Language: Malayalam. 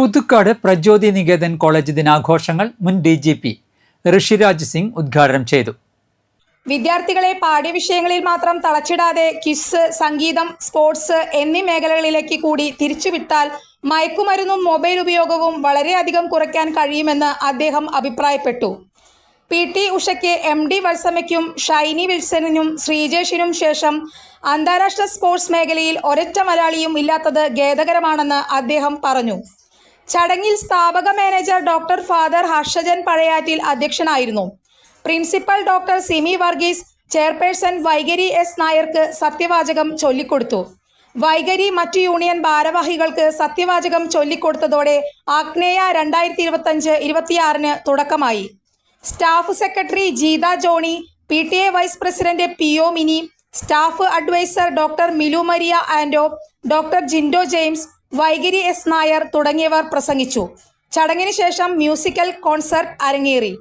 പുതുക്കാട് പ്രജ്യോതി നികേതൻ കോളേജ് ദിനാഘോഷങ്ങൾ മുൻ D G P Rishiraj Singh ഉദ്ഘാടനം ചെയ്തു. വിദ്യാർത്ഥികളെ പാഠ്യവിഷയങ്ങളിൽ മാത്രം തളച്ചിടാതെ കിസ് സംഗീതം സ്പോർട്സ് എന്നീ മേഖലകളിലേക്ക് കൂടി തിരിച്ചുവിട്ടാൽ മയക്കുമരുന്നും മൊബൈൽ ഉപയോഗവും വളരെയധികം കുറയ്ക്കാൻ കഴിയുമെന്ന് അദ്ദേഹം അഭിപ്രായപ്പെട്ടു. പി ടി ഉഷയ്ക്ക് എം ഡി വത്സമയ്ക്കും ഷൈനി വിൽസണിനും ശ്രീജേഷിനും ശേഷം അന്താരാഷ്ട്ര സ്പോർട്സ് മേഖലയിൽ ഒരൊറ്റ മലയാളിയും ഇല്ലാത്തത് ഖേദകരമാണെന്ന് അദ്ദേഹം പറഞ്ഞു. ചടങ്ങിൽ സ്ഥാപക manager doctor father Harshajan Pazhayattil അധ്യക്ഷനായിരുന്നു. Principal doctor Simi Varghese chairperson Vaigari S നായർക്ക് സത്യവാചകം ചൊല്ലിക്കൊടുത്തു. വൈഗരി മറ്റു യൂണിയൻ ഭാരവാഹികൾക്ക് സത്യവാചകം ചൊല്ലിക്കൊടുത്തതോടെ ആഗ്നേയ രണ്ടായിരത്തി ഇരുപത്തഞ്ച് ഇരുപത്തിയാറിന് തുടക്കമായി. Staff secretary Jeetha Johny P T A vice president P O Mini staff adviser doctor Milu Maria Ando doctor Jindo James Vaigiri S Nair തുടങ്ങിയവർ പ്രസംഗിച്ചു. ചടങ്ങിന് ശേഷം മ്യൂസിക്കൽ കോൺസർട്ട് അരങ്ങേറി.